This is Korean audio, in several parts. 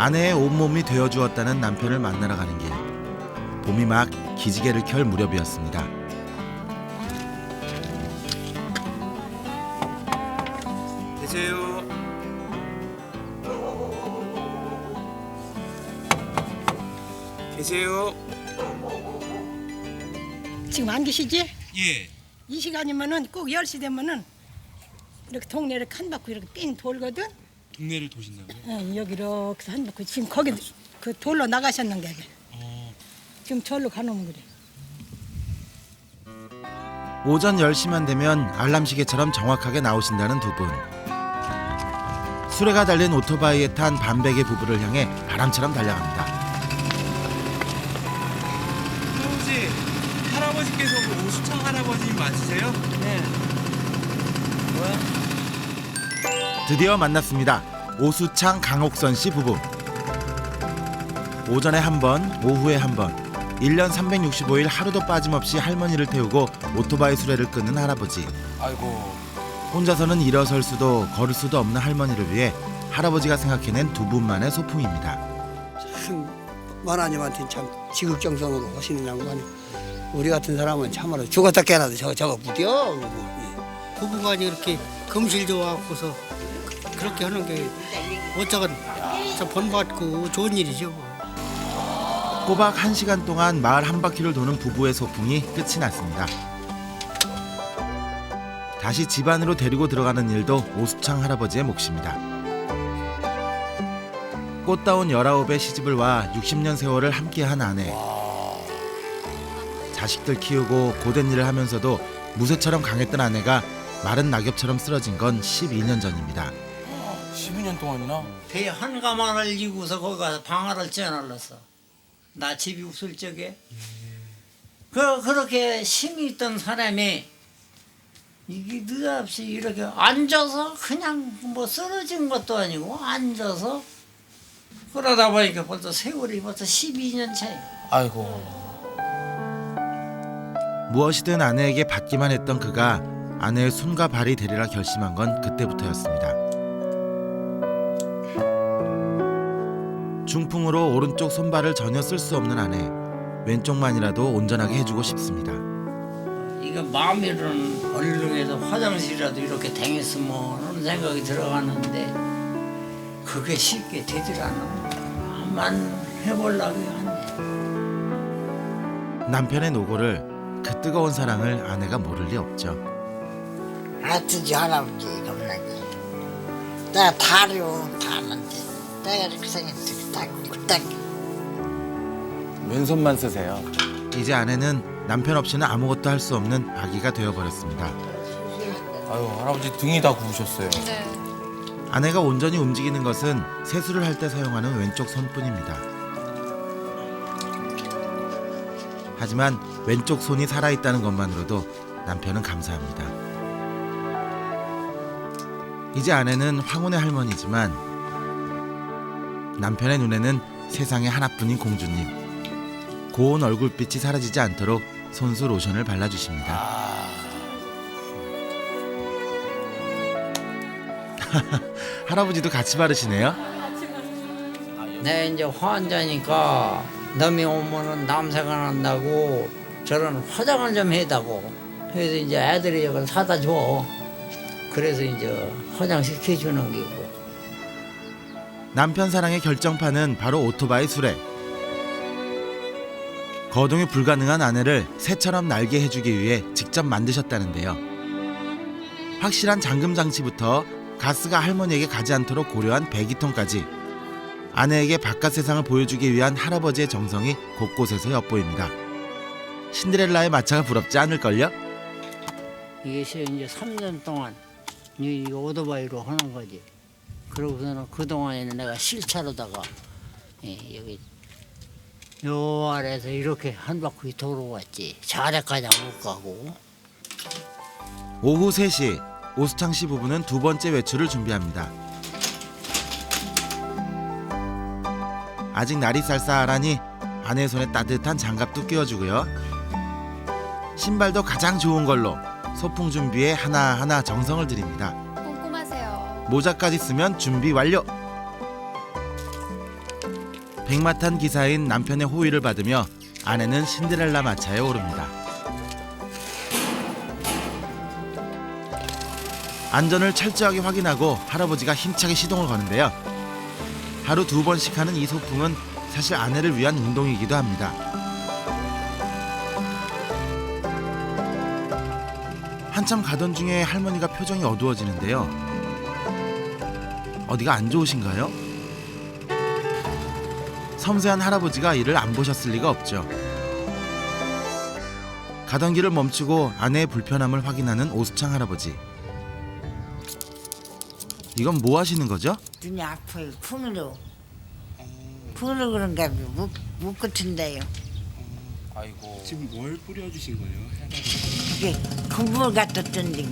아내의 온몸이 되어 주었다는 남편을 만나러 가는 길. 봄이 막 기지개를 켤 무렵이었습니다. 계세요. 계세요. 지금 안 계시지? 예. 이 시간이면은 꼭 10시 되면은 이렇게 동네를 칸 바퀴 이렇게 삥 돌거든? 동네를 도신다고요? 어, 여기 이렇게 한 바퀴 지금 거기 그 돌로 나가셨는 게 어. 지금 절로 가놓으면 그래. 오전 10시만 되면 알람 시계처럼 정확하게 나오신다는 두 분. 수레가 달린 오토바이에 탄 반백의 부부를 향해 바람처럼 달려갑니다. 혹시 할아버지께서 그 오수창 할아버지 맞으세요? 네. 드디어 만났습니다. 오수창 강옥선 씨 부부. 오전에 한 번, 오후에 한 번. 1년 365일 하루도 빠짐없이 할머니를 태우고 오토바이 수레를 끄는 할아버지. 아이고. 혼자서는 일어설 수도 걸을 수도 없는 할머니를 위해 할아버지가 생각해낸 두 분만의 소풍입니다. 참 만화님한테 참 지극정성으로 하시는 양반이 우리 같은 사람은 참으로 죽었다 깨나도 저거 저거 부디어 예. 부부가 이렇게 금실도 와고서 그렇게 하는 게 어쩌건 참 본받고 좋은 일이죠. 뭐. 꼬박 1시간 동안 마을 한 바퀴를 도는 부부의 소풍이 끝이 났습니다. 다시 집안으로 데리고 들어가는 일도 오수창 할아버지의 몫입니다. 꽃다운 19의 시집을 와 60년 세월을 함께한 아내. 자식들 키우고 고된 일을 하면서도 무쇠처럼 강했던 아내가 마른 낙엽처럼 쓰러진 건 12년 전입니다. 12년 동안이나? 배 한가마를 이고서 거기 가서 방아를 쪄날랐어. 나 집이 없을 적에. 그, 그렇게 힘이 있던 사람이 이게 느없이 이렇게 앉아서 그냥 뭐 쓰러진 것도 아니고 앉아서 그러다 보니까 벌써 세월이 벌써 12년 차이. 아이고. 무엇이든 아내에게 받기만 했던 그가 아내의 손과 발이 되리라 결심한 건 그때부터였습니다. 중풍으로 오른쪽 손발을 전혀 쓸 수 없는 아내 왼쪽만이라도 온전하게 해주고 싶습니다. 이거 마음이로는 얼른 화장실이라도 이렇게 댕했으면 하는 생각이 들어가는데 그게 쉽게 되질 않아. 한번 해보려고 하네. 남편의 노고를 그 뜨거운 사랑을 아내가 모를 리 없죠. 아뜨지 할아버지 겁나게 내가 다려 다는데 내가 이렇게 생겼지 딱 딱. 왼손만 쓰세요. 이제 아내는 남편 없이는 아무것도 할 수 없는 아기가 되어버렸습니다. 아유 할아버지 등이 다 구우셨어요. 아내가 온전히 움직이는 것은 세수를 할 때 사용하는 왼쪽 손뿐입니다. 하지만 왼쪽 손이 살아있다는 것만으로도 남편은 감사합니다. 이제 아내는 황혼의 할머니지만 남편의 눈에는 세상에 하나뿐인 공주님. 고운 얼굴빛이 사라지지 않도록 손수 로션을 발라주십니다. 할아버지도 같이 바르시네요. 내 이제 환자니까 남이 오면은 남새가 난다고 저런 화장을 좀 해다고 그래서 이제 애들이 이걸 사다 줘 그래서 이제 화장시켜 주는 게고 남편 사랑의 결정판은 바로 오토바이 수레. 거동이 불가능한 아내를 새처럼 날게 해주기 위해 직접 만드셨다는데요. 확실한 잠금 장치부터 가스가 할머니에게 가지 않도록 고려한 배기통까지 아내에게 바깥 세상을 보여주기 위한 할아버지의 정성이 곳곳에서 엿보입니다. 신데렐라의 마차가 부럽지 않을걸요? 이게 이제 3년 동안 이 오토바이로 하는 거지 그러고서는 그동안에는 내가 실차로다가 예, 여기 요 아래에서 이렇게 한 바퀴 돌아왔지 자래까지 못 가고 오후 3시 오수창 씨 부부는 두 번째 외출을 준비합니다. 아직 날이 쌀쌀하니 아내 손에 따뜻한 장갑도 끼워주고요. 신발도 가장 좋은 걸로 소풍 준비에 하나하나 정성을 들입니다. 모자까지 쓰면 준비 완료. 백마탄 기사인 남편의 호의를 받으며 아내는 신데렐라 마차에 오릅니다. 안전을 철저하게 확인하고 할아버지가 힘차게 시동을 거는데요. 하루 두 번씩 하는 이 소풍은 사실 아내를 위한 운동이기도 합니다. 한참 가던 중에 할머니가 표정이 어두워지는데요. 어디가 안 좋으신가요? 섬세한 할아버지가 이를 안 보셨을 리가 없죠. 가던 길을 멈추고 아내의 불편함을 확인하는 오수창 할아버지. 이건 뭐 하시는 거죠? 눈이 아파요. 쿵으로. 쿵으로 그런가 봐요. 묵, 묵 같은데요. 아이고. 지금 뭘 뿌려주신 거예요? 이게 국물 같았던데.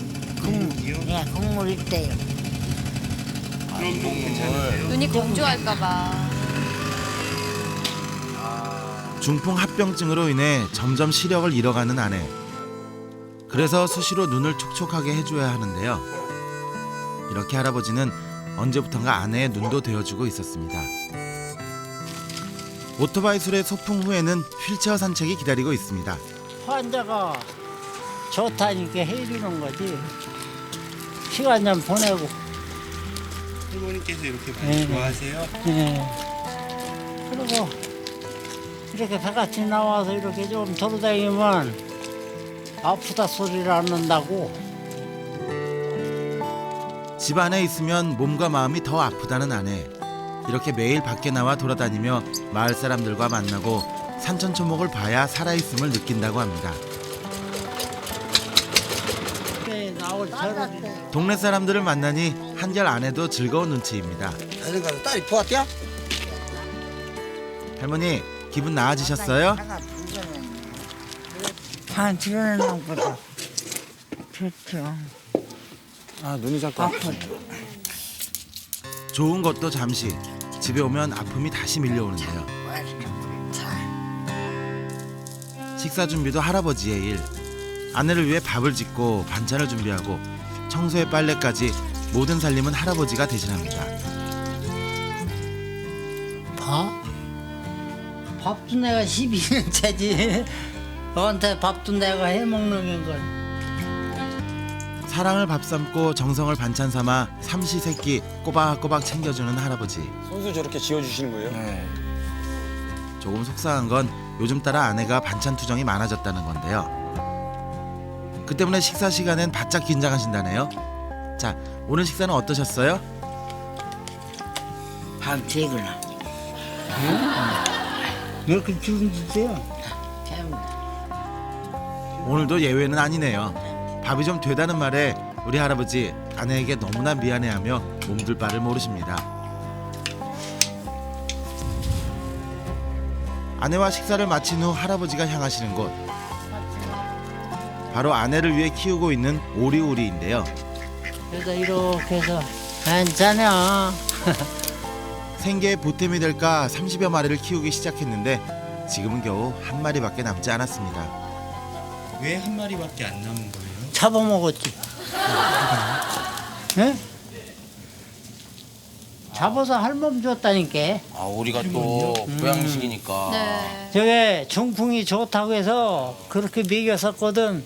국물. 예, 국물 있대요. 눈이 건조할까봐. 중풍 합병증으로 인해 점점 시력을 잃어가는 아내. 그래서 수시로 눈을 촉촉하게 해줘야 하는데요. 이렇게 할아버지는 언제부턴가 아내의 눈도 되어주고 있었습니다. 오토바이 술의 소풍 후에는 휠체어 산책이 기다리고 있습니다. 환자가 좋다니까 해주는 거지. 시간 좀 보내고. 할머니께서 이렇게 많이 네. 좋아하세요? 예. 그리고 이렇게 바깥에 나와서 이렇게 좀 돌아다니면 아프다 소리를 안 난다고. 집 안에 있으면 몸과 마음이 더 아프다는 아내. 이렇게 매일 밖에 나와 돌아다니며 마을 사람들과 만나고 산천초목을 봐야 살아있음을 느낀다고 합니다. 동네 사람들을 만나니 한결 아내도 즐거운 눈치입니다. 그러니까 딸이 보았대요? 할머니 기분 나아지셨어요? 다 드러내는 것보다 좋죠. 아 눈이 자꾸 아파. 좋은 것도 잠시 집에 오면 아픔이 다시 밀려오는데요. 식사 준비도 할아버지의 일. 아내를 위해 밥을 짓고 반찬을 준비하고 청소에 빨래까지 모든 살림은 할아버지가 대신합니다. 밥? 밥도 내가 12년 차지. 너한테 밥도 내가 해 먹는 건. 사랑을 밥 삼고 정성을 반찬 삼아 삼시세끼 꼬박꼬박 챙겨주는 할아버지. 손수 저렇게 지어주시는 거예요? 네. 조금 속상한 건 요즘 따라 아내가 반찬 투정이 많아졌다는 건데요. 그 때문에 식사 시간엔 바짝 긴장하신다네요. 자, 오늘 식사는 어떠셨어요? 밥 되구나. 왜 이렇게 죽은? 참. 오늘도 예외는 아니네요. 밥이 좀 되다는 말에 우리 할아버지 아내에게 너무나 미안해하며 몸둘 바를 모르십니다. 아내와 식사를 마친 후 할아버지가 향하시는 곳 바로 아내를 위해 키우고 있는 오리오리인데요. 그래서 이렇게 해서 괜찮아. 생계의 보탬이 될까 30여 마리를 키우기 시작했는데 지금은 겨우 한 마리밖에 남지 않았습니다. 왜 한 마리밖에 안 남은 거예요? 잡아먹었지. 예? 잡아서 할멈 줬다니까. 아 우리가 또 고양식이니까. 네. 저게 중풍이 좋다고 해서 그렇게 먹였었거든.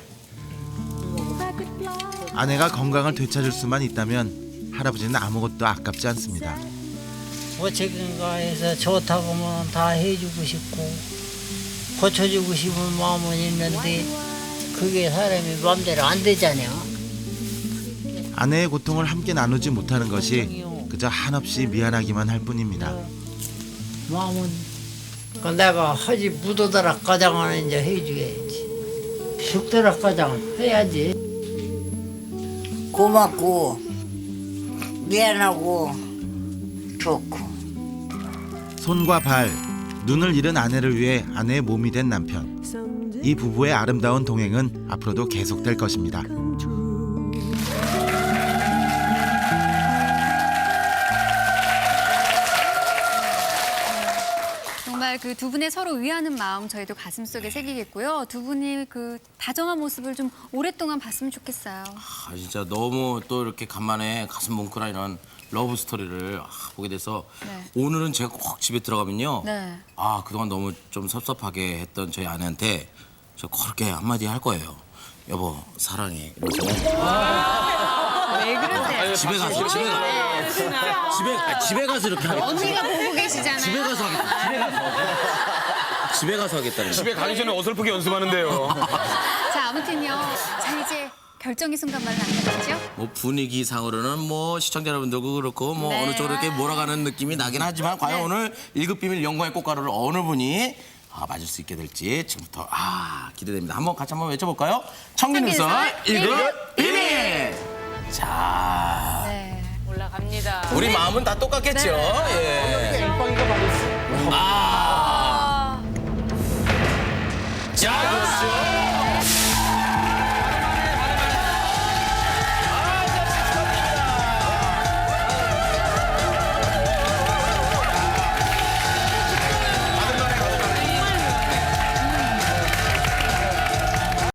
아내가 건강을 되찾을 수만 있다면 할아버지는 아무것도 아깝지 않습니다. 어쨌든가 해서 좋다고 하면 다 해주고 싶고 고쳐주고 싶은 마음은 있는데 그게 사람이 마음대로 안 되잖아요. 아내의 고통을 함께 나누지 못하는 것이 그저 한없이 미안하기만 할 뿐입니다. 마음은 그 내가 하지 묻어더라 가장은 이제 해줘야지. 죽더라 가장 해야지. 고맙고 미안하고 좋고 손과 발, 눈을 잃은 아내를 위해 아내의 몸이 된 남편. 이 부부의 아름다운 동행은 앞으로도 계속될 것입니다. 정말 그 두 분의 서로 위하는 마음 저희도 가슴 속에 새기겠고요. 두 분이 그 다정한 모습을 좀 오랫동안 봤으면 좋겠어요. 아, 진짜 너무 또 이렇게 간만에 가슴 뭉클한 이런 러브 스토리를 아, 보게 돼서 네. 오늘은 제가 꼭 집에 들어가면요. 네. 아 그동안 너무 좀 섭섭하게 했던 저희 아내한테 저 그렇게 한마디 할 거예요. 여보 사랑해. 이러면서 왜 그러세요? 집에 가서 집에 가 집에 아, 집에 가서 이렇게 하겠다. 언니가 보고 계시잖아요. 집에 가서 하겠다. 집에 가서 집에 가서 하겠다는 집에 가기 전에 어설프게 연습하는데요. 자, 아무튼요. 자, 이제 결정의 순간만 남겨주죠. 뭐 분위기상으로는 뭐 시청자 여러분들도 그렇고 뭐 네. 어느 쪽으로 이렇게 몰아가는 느낌이 나긴 하지만 과연 오늘 일급 비밀 영광의 꽃가루를 어느 분이 아, 맞을 수 있게 될지 지금부터 아 기대됩니다. 한번 같이 한번 외쳐볼까요? 청민은설 청민은설 일급 비밀. 자, 네. 올라갑니다. 우리 마음은 다 똑같겠죠. 예. 아. 자,